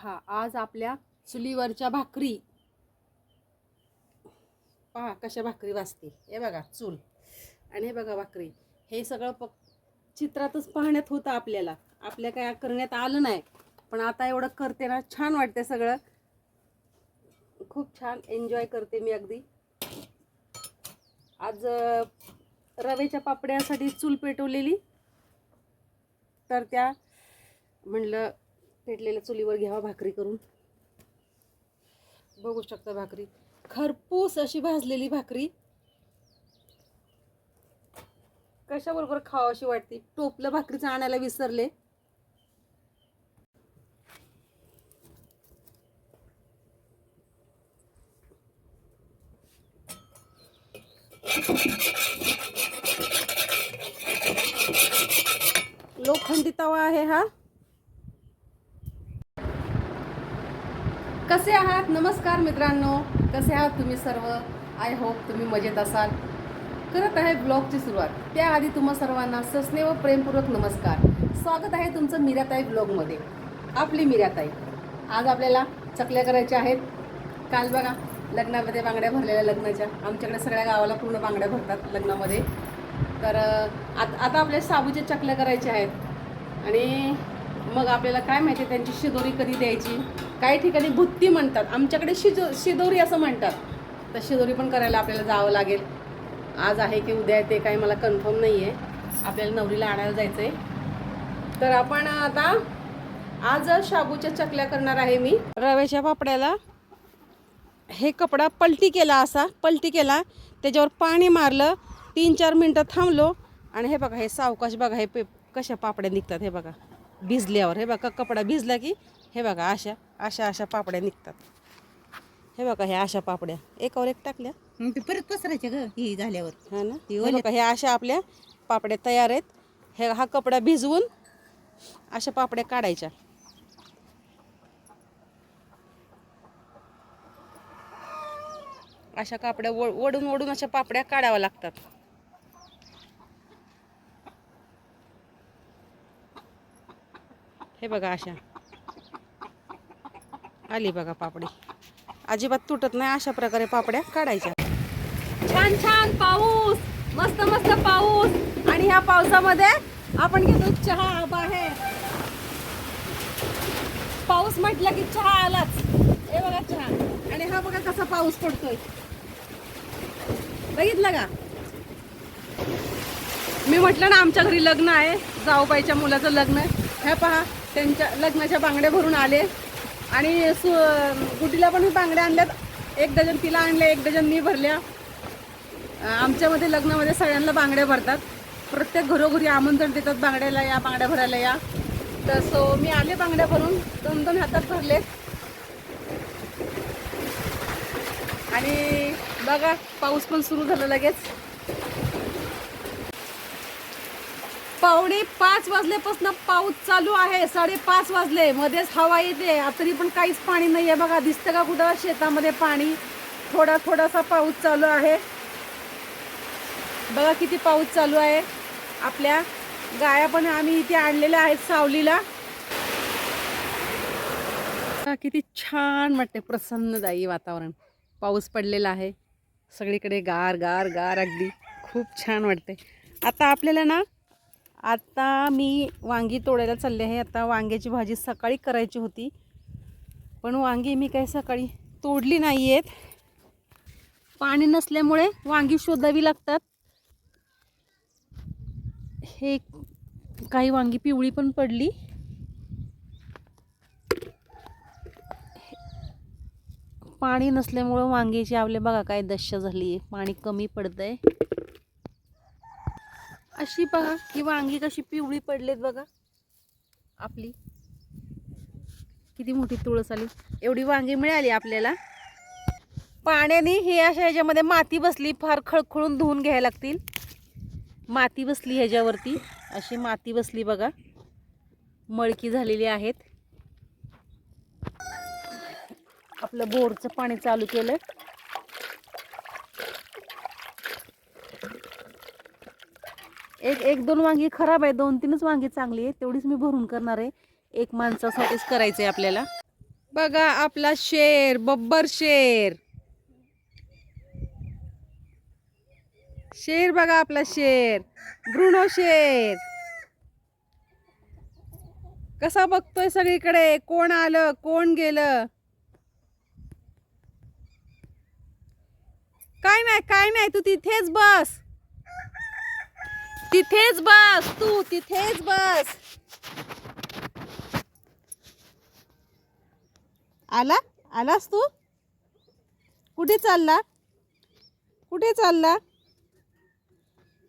पहा आज आपल्या चुलीवरच्या भाकरी. पहा कशा भाकरी वाजते हे बघा चूल. आणि हे बघा भाकरी. हे सगळं प चित्रातच पाहण्यात होतं आपल्याला. आपल्या काय करण्यात आलं नाही. पण आता एवढं करते ना छान वाटते सगळं. खूप छान एन्जॉय करते मी अगदी. आज रवेच्या रव्याच्या पापड्यासाठी चूल पेटवलेली. तर त्या म्हणलं पेटलेल्या चुलीवर घ्यावा भाकरी करून. बघू शकता भाकरी. खरपूस अशी भाजलेली भाकरी. कशाबरोबर खावं अशी वाटते? टोपलं भाकरीचं आणायला विसरले. लोखंडी तवा आहे हा. कसे आहात? नमस्कार मित्रांनो. कसे आहात तुम्ही सर्व? आय होप तुम्ही मजेत असाल. करत आहे ब्लॉगची सुरुवात. त्याआधी तुम्हा सर्वांना सस्ने व प्रेमपूर्वक नमस्कार. स्वागत आहे तुमचं मीराताई ब्लॉगमध्ये. आपली मीराताई. आज आपल्याला चकल्या करायच्या आहेत. काल बघा लग्नामध्ये बांगड्या भरलेल्या लग्नाच्या. आमच्याकडे सगळ्या गावाला पूर्ण बांगड्या भरतात लग्नामध्ये. तर आत आता आपल्या साबूच्या चकल्या करायच्या आहेत. आणि मग आपल्याला काय माहिती त्यांची शिदोरी कधी द्यायची? काही ठिकाणी भुत्ती म्हणतात. आमच्याकडे शिजो शिदोरी असं म्हणतात. तर शिदोरी पण करायला आपल्याला जावं लागेल. आज आहे की उद्या आहे ते काही मला कन्फर्म नाही आहे आपल्याला नवरीला आणायला जायचं आहे तर आपण आता आज शाबूच्या चकल्या करणार आहे मी. रव्याच्या पापड्याला हे कपडा पलटी केला असा पलटी केला. त्याच्यावर पाणी मारलं. तीन चार मिनटं थांबलो. आणि हे बघा हे सावकाश बघा हे पे कशा पापड्या निघतात हे बघा. भिजल्यावर. हे बघा कपडा भिजला की हे बघा अशा. अशा अशा पापड्या निघतात. हे बघा ह्या अशा पापड्या. एकावर एक टाकल्या. मग ते परत पसरायचे ग ही झाल्यावर. हा ना? ती हे ओल्या- बघा ह्या अशा आपल्या पापड्या तयार आहेत. हे हा कपडा भिजवून अशा पापड्या काढायच्या. अशा कापड्या ओ- ओढून ओढून अशा पापड्या काढाव्या लागतात. हे बघा अशा. आली बघा पापडी. अजिबात तुटत नाही अशा प्रकारे पापड्या काढायच्या. छान छान पाऊस. मस्त मस्त पाऊस. आणि ह्या पावसामध्ये आपण घेतो चहा बाहेर. पाऊस म्हटलं की चहा आलाच. हे बघा चहा. आणि हा बघा कसा पाऊस पडतोय. बघितलं का? मी म्हटलं ना आमच्या घरी लग्न आहे. जाऊबाईच्या मुलाचं लग्न आहे. ह्या पहा त्यांच्या लग्नाच्या बांगड्या भरून आले. आणि सु गुड्डीला पण मी बांगड्या आणल्यात. एक डझन तिला आणल्या एक डझन मी भरल्या. आमच्यामध्ये लग्नामध्ये सगळ्यांना बांगड्या भरतात. प्रत्येक घरोघरी आमंत्रण देतात बांगड्याला या बांगड्या भरायला या. तर सो मी आले बांगड्या भरून दोन दोन हातात भरले. आणि बघा पाऊस पण सुरू झाला लगेच. पावणे पाच वाजल्यापासून पाऊस चालू आहे साडेपाच वाजले. मध्येच हवा येते तरी पण काहीच पाणी नाही आहे बघा. दिसतं का कुठं? शेतामध्ये पाणी. थोडा थोडासा पाऊस चालू आहे. बघा किती पाऊस चालू आहे. आपल्या गाया पण आम्ही इथे आणलेल्या आहेत सावलीला. किती छान वाटते प्रसन्नदायी वातावरण. पाऊस पडलेला आहे. सगळीकडे गार गार गार अगदी. खूप छान वाटते आता आपल्याला ना आता मी वांगी तोडायला चालले आहे. आता वांग्याची भाजी सकाळी करायची होती. पण वांगी मी काही सकाळी तोडली नाही आहेत पाणी नसल्यामुळे वांगी शोधावी लागतात. हे काही वांगी पिवळी पण पडली. पाणी नसल्यामुळं वांग्याची आवले बघा काय दश्य झाली आहे पाणी कमी पडतंय. अशी बघा ही वांगी कशी पिवळी पडलेत बघा. आपली. किती मोठी तुळस आली. एवढी वांगी मिळाली आपल्याला. पाण्याने हे अशा ह्याच्यामध्ये माती बसली फार खळखळून धुवून घ्यायला लागतील. माती बसली ह्याच्यावरती. अशी माती बसली बघा. मळकी झालेली आहेत. आपलं बोरचं पाणी चालू केलं एक एक दोन वांगी खराब आहे दोन तीनच वांगी चांगली आहे तेवढीच मी भरून करणार आहे. एक माणसासाठीच करायचं आहे आपल्याला. बघा आपला शेर बब्बर शेर. शेर बघा आपला शेर ब्रुनो शेर. कसा बघतोय सगळीकडे? कोण आलं कोण गेलं? काय नाही काय नाही तू तिथेच बस. तिथेच बस तू तिथेच बस. आला? आलास तू? कुठे चालला? कुठे चालला?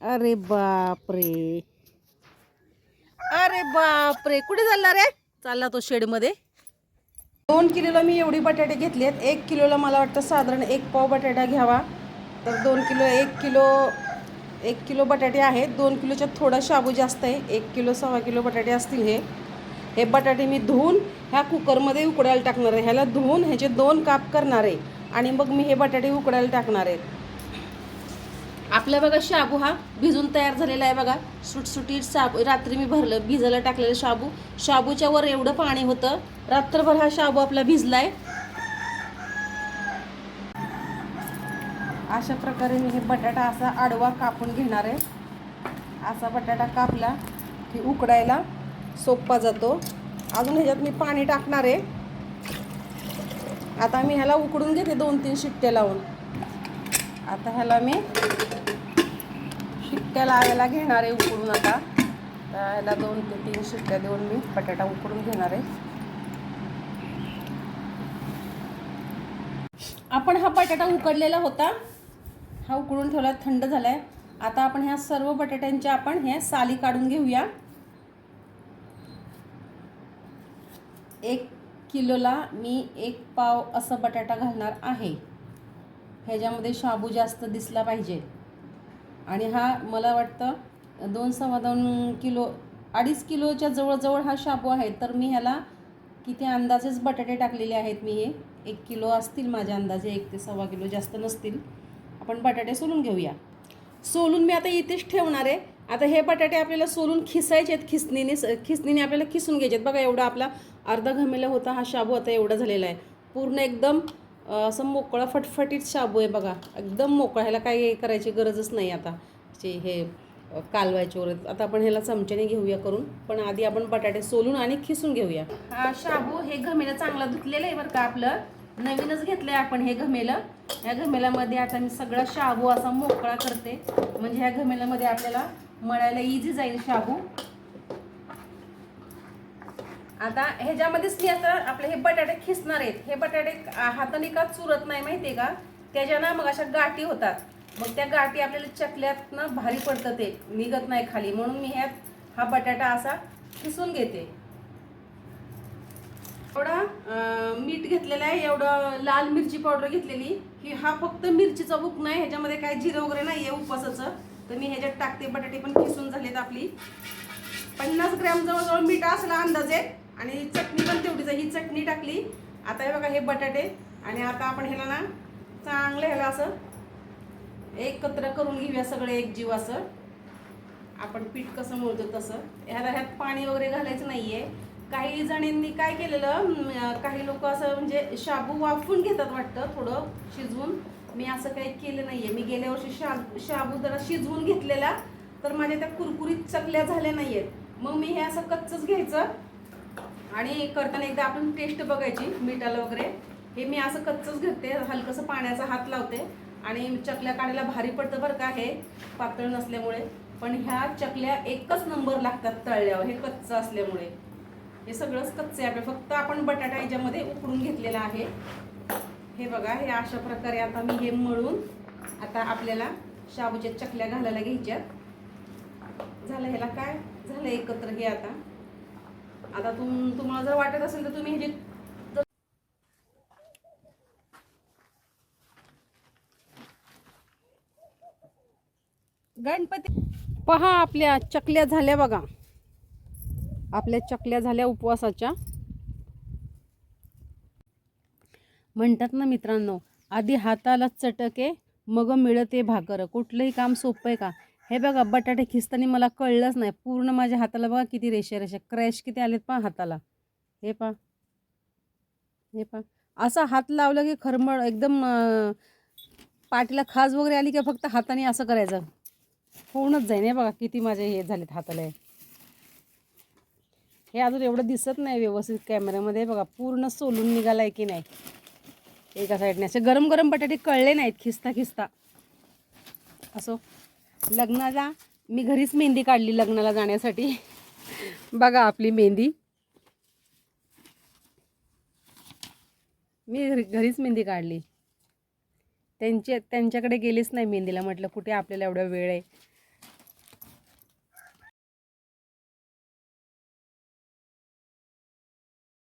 अरे बापरे. अरे बापरे. कुठे चालला रे? चालला तो शेडमध्ये. दोन किलोला मी एवढी बटाटे घेतली आहेत एक किलोला मला वाटतं साधारण एक पाव बटाटा घ्यावा. तर दोन किलो एक किलो एक किलो बटाटे आहेत. दोन किलोच्या थोडा शाबू जास्त आहे. एक किलो सव्वा किलो बटाटे असतील हे. हे बटाटे मी धुवून ह्या कुकरमध्ये उकडायला टाकणार आहे. ह्याला धुवून ह्याचे दोन काप करणार आहे. आणि मग मी हे बटाटे उकडायला टाकणार आहेत आपला बघा शाबू हा भिजून तयार झालेला आहे बघा. सुटसुटीत साबू रात्री मी भरलं भिजायला टाकलेलं शाबू. शाबूच्या वर एवढं पाणी होतं. रात्रभर हा शाबू आपला भिजलाय. अशा प्रकारे मी हे बटाटा असा आडवा कापून घेणार आहे. असा बटाटा कापला की उकडायला सोपा जातो. अजून ह्याच्यात मी पाणी टाकणार आहे. आता मी ह्याला उकडून घेते दोन तीन शिट्ट्या लावून. आता ह्याला मी शिट्ट्या लावायला घेणार आहे उकडून आता. तर ह्याला दोन ते तीन शिट्ट्या देऊन मी बटाटा उकडून घेणार आहे. आपण हा बटाटा उकडलेला होता. हा उकडून ठेवला थंड झालाय. आता आपण ह्या सर्व बटाट्यांच्या आपण ह्या साली काढून घेऊया. एक किलोला मी एक पाव असं बटाटा घालणार आहे. ह्याच्यामध्ये शाबू जास्त दिसला पाहिजे. आणि हा मला वाटतं दोन सव्वा दोन किलो अडीच किलोच्या जवळजवळ हा शाबू आहे. तर मी ह्याला किती अंदाजेच बटाटे टाकलेले आहेत मी हे एक किलो असतील माझ्या अंदाजे एक ते सव्वा किलो जास्त नसतील. आपण बटाटे सोलून घेऊया. सोलून मी आता इथेच ठेवणार आहे. आता हे बटाटे आपल्याला सोलून खिसायचे आहेत. खिसणीने खिसणीने आपल्याला खिसून घ्यायचे आहेत. बघा एवढा आपला अर्धा घमेला होता हा शाबू आता एवढा झालेला आहे. पूर्ण एकदम असं मोकळा फटफटीत शाबू आहे बघा. एकदम मोकळा. ह्याला काही करायची गरजच नाही आता. जे हे कालवायचे वगैरे. आता आपण ह्याला चमच्याने घेऊया करून. पण आधी आपण बटाटे सोलून आणि खिसून घेऊया. हा शाबू हे घमेलं चांगलं धुतलेलं आहे बरं का आपलं. नवीनच घेतलंय आपण हे घमेलं. या घमेल्यामध्ये आता मी सगळा शाबू असा मोकळा करते. म्हणजे ह्या घमेल्यामध्ये आपल्याला मळायला इझी जाईल शाबू. आता ह्याच्यामध्येच मी आता आपले हे बटाटे खिसणार आहेत. हे बटाटे हाताने का चुरत नाही माहितीये का? त्याच्यानं मग अशा गाठी होतात. मग त्या गाठी आपल्याला चकल्यातनं भारी पडतं ते. निघत नाही खाली. म्हणून मी ह्यात हा बटाटा असा खिसून घेते. एवढं मीठ घेतलेलं आहे एवढं लाल मिरची पावडर घेतलेली. ही हा फक्त मिरचीचा बुक नाही ह्याच्यामध्ये काय जिरं वगैरे नाही आहे उपासाचं तर मी ह्याच्यात टाकते बटाटे पण खिसून झालेत आपली. पन्नास ग्रॅम जवळजवळ मीठ असला अंदाजे आणि चटणी पण तेवढीच आहे. ही चटणी टाकली. आता हे बघा हे बटाटे. आणि आता आपण ह्याला ना चांगलं ह्याला असं एकत्र करून घेऊया सगळे एक जीव असं. आपण पीठ कसं मोडतो तसं. ह्याला ह्यात पाणी वगैरे घालायचं नाहीये. काही जणींनी काय केलेलं काही लोक असं म्हणजे शाबू वाफून घेतात वाटतं थोडं शिजवून. मी असं काही केलं नाहीये. मी गेल्या वर्षी शा शाबू जरा शिजवून घेतलेला तर माझ्या त्या कुरकुरीत चकल्या झाल्या नाही आहेत मग मी हे असं कच्चंच घ्यायचं आणि करताना एकदा आपण टेस्ट बघायची मिठाला वगैरे. हे मी असं कच्चंच घेते. हलकंसं पाण्याचा हात लावते आणि चकल्या काढायला भारी पडतं बरं का हे पातळ नसल्यामुळे. पण ह्या चकल्या एकच नंबर लागतात तळल्यावर हे कच्चं असल्यामुळे. हे सगळंच कच्चे आहे. फक्त आपण बटाटा याच्यामध्ये उकडून घेतलेला आहे. हे बघा हे अशा प्रकारे आता मी हे मळून आता आपल्याला शाबूच्या चकल्या घालायला घ्यायच्यात. झालं ह्याला काय? झालं एकत्र हे आता. आता तुम तुम्हाला जर वाटत असेल तर तुम्ही ह्याचे गणपती पहा आपल्या चकल्या झाल्या बघा. आपल्या चकल्या झाल्या उपवासाच्या. म्हणतात ना मित्रांनो आधी हाताला चटके मग मिळते भाकर. कुठलंही काम सोपं आहे का? हे बघा बटाटे खिसताना मला कळलंच नाही. पूर्ण माझ्या हाताला बघा किती रेषा रेषा. क्रॅश किती आलेत पहा हाताला. हे पहा. हे पहा. असा हात लावला की खरमळ एकदम पाठीला खाज वगैरे आली की फक्त हाताने असं करायचं. होऊनच जाईन. हे बघा किती माझे हे झालेत हाताला. हे. अजून एवढं दिसत नाही व्यवस्थित कॅमेऱ्यामध्ये. बघा पूर्ण सोलून निघालाय की नाही? एका साईडने. असे गरम गरम बटाटे कळले नाहीत खिस्ता खिस्ता असो. लग्नाला मी घरीच मेहंदी काढली लग्नाला जाण्यासाठी. बघा आपली मेहंदी. मी घरी घरीच मेहंदी काढली. त्यांचे त्यांच्याकडे गेलीच नाही मेहंदीला म्हटलं कुठे आपल्याला एवढा वेळ आहे?